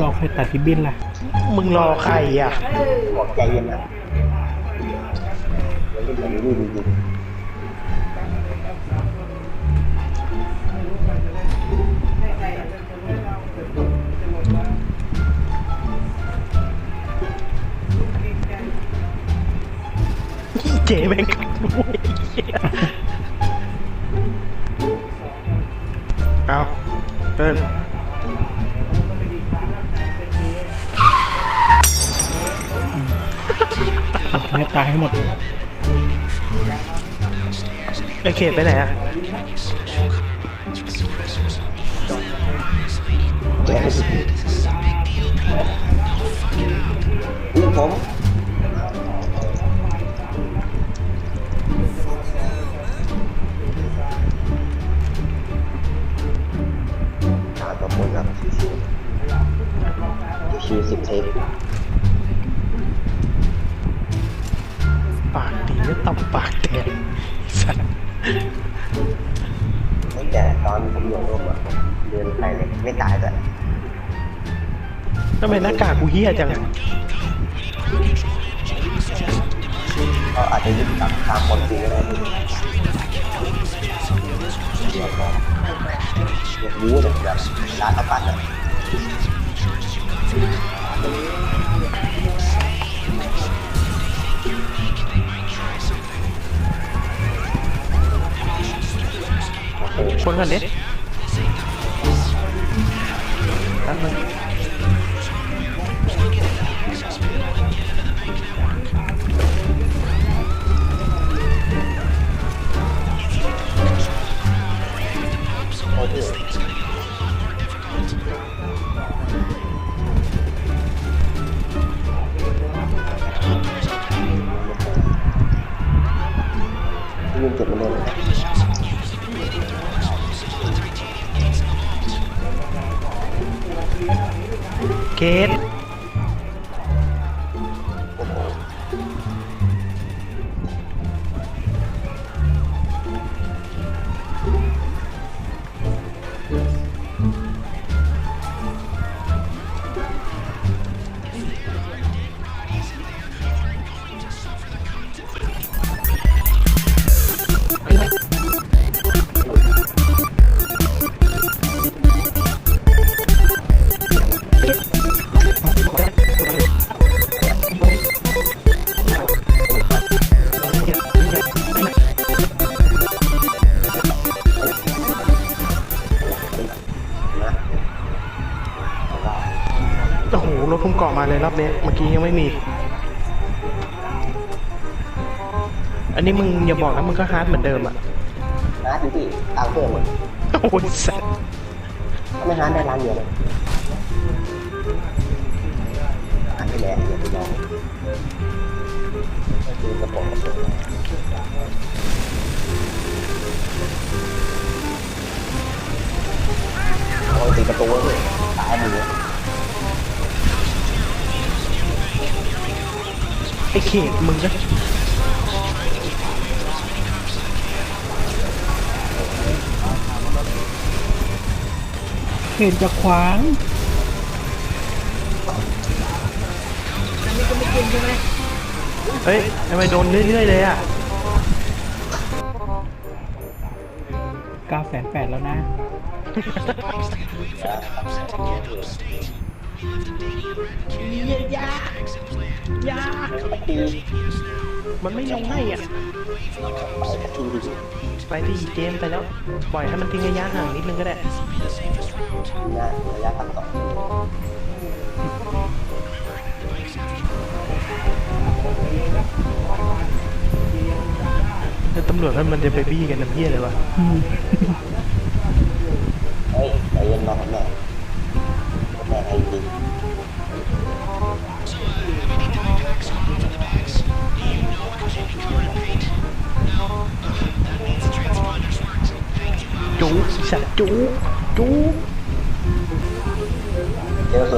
รอใครตัดที่บินล่ะ มึงรอใครอะบอกใจเย็นนะเดี๋ยวเล่นกันดูดูดูเจ๊แม่งกัดด้วย ตายให้หมดไอเขตไปไหนอะแกอุ้ยผม ปากดีไม่ตำปากแดงสัตว์ตั้งแต่ตอนผมอยู่ร่วมอะเดินไปเลยไม่ตายแต่ทำไมหน้ากากกูเฮี้ยจังอะก็อาจจะยึดตามตามคนจริงก็ได้เดี๋ยวก็อยากรู้เลยแบบร้านข้าวปั้นอะ คน ถพุ่มเกาะมาเลยรอบนี้เมื่อกี้ยังไม่มี อันนี้มึงอย่าบอกนะมึงก็ฮาร์ดเหมือนเดิมอะร้านอยู่ที่ตามเพิ่มหมดโอ้ยสัตว์ถ้าไม่ร้านได้ร้านเดียวเลยร้านที่แหละอย่าไปลองก็คือกระป๋องกระป๋องเอาตีประตูเลยตายมือ เขตมึงก็เห็นจะขวางเฮ้ยทำไมโดนเรื่อยๆเลยอะ9 8 0 0แล้วนะ มันไม่ลงให้อะไปที่เจมส์ไปแล้วปล่อยให้มันทิ้งระยะห่างนิดนึงก็ได้นะระยะตัดต่อแล้วตำรวจมันมันจะไปบี้กันน้ำเพี้ยอะไรวะอืมเฮ้ยใจเย็นรอแม่แม่ให้ จริงจูสัตว์จูจูเจอสุ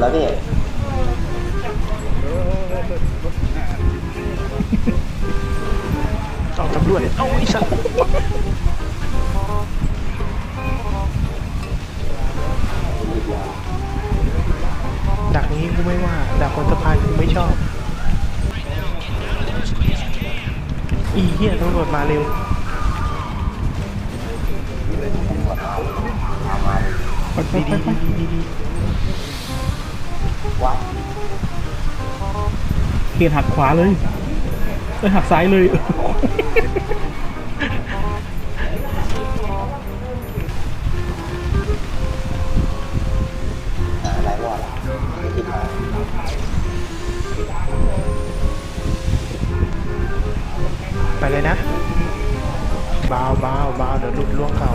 ดักนี้กูไม่ว่า ดักบนสะพานกูไม่ชอบ อีเหี้ยตำรวจมาเร็วดีดีดีดีดีเกียร์หักขวาเลยเอ้ยหักซ้ายเลย เลยนะบาวบาวบาวเดี๋ยวหลุดล่วงเขา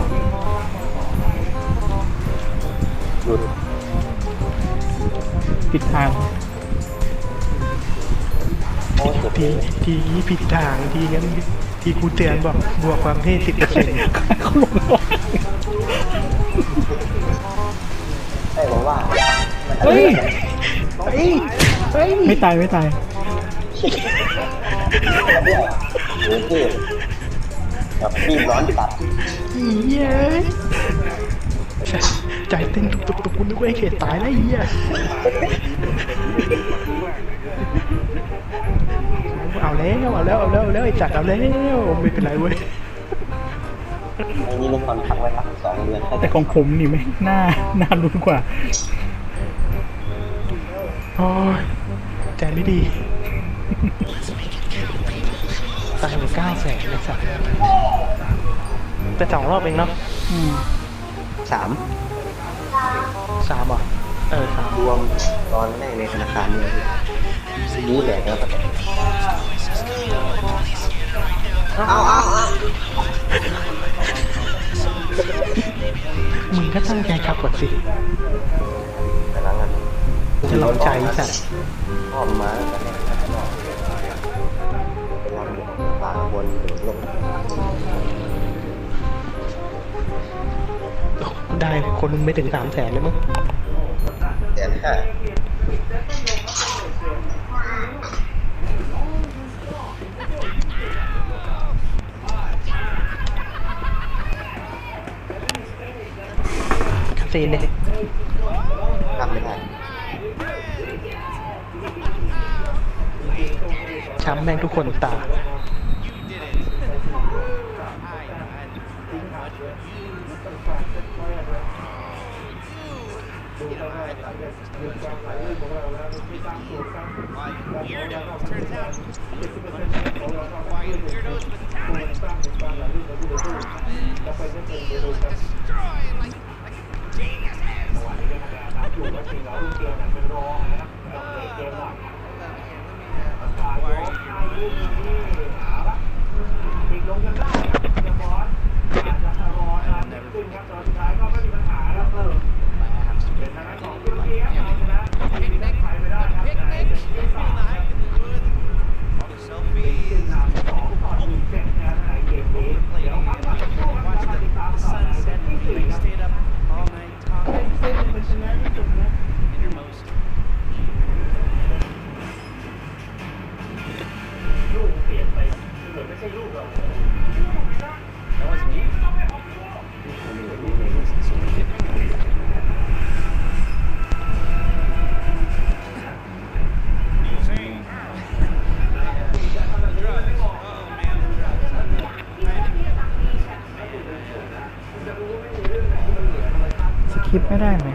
หลุดผิดทางโอ้เจ็บทีทีนี้ผิดทางทีงั้นทีครูเตือนบอกบวกความเท่สิบเปอร์เซ็นต์เขาลงข้างล่างไอ้บอกว่าเฮ้ยเฮ้ยเฮ้ย ไม่ตายไม่ตาย ด้วยหรือที่แบบรีบร้อนตัดเย้ยใจเต้นตุกตุกตุกคุณนึกว่าไอ้เขตตายแล้วไอ้เหี้ยเอาแล้วเอาแล้วเอาแล้วเอาแล้วไอ้จัดเอาแล้วไม่เป็นไรเว้ยไอ้นี่ลูกคนพักไว้พักสองเดือนแต่ของผมนี่ไม่น่าน่ารุ้นกว่าโอ้ยใจไม่ดี ตายไปเก้าแสนเลยสัสแต่สองรอบเองเนาะอืมสามสามเหรอเออสามรวมตอนแรกในธนาคารเนี่ยนี่แหละครับเอาเอาเอามึงก็ตั้งใจขับก่อนสิแต่ละงานจะลองใจสัสอ้อมมา ได้คนไม่ถึงสามแสนเลยมั้งแสนห้าคาเซนเลยทำไม่ได้ช้ำแม่งทุกคนตา สคริปต์ไม่ได้ไหม คลิปไม่ได้ไหม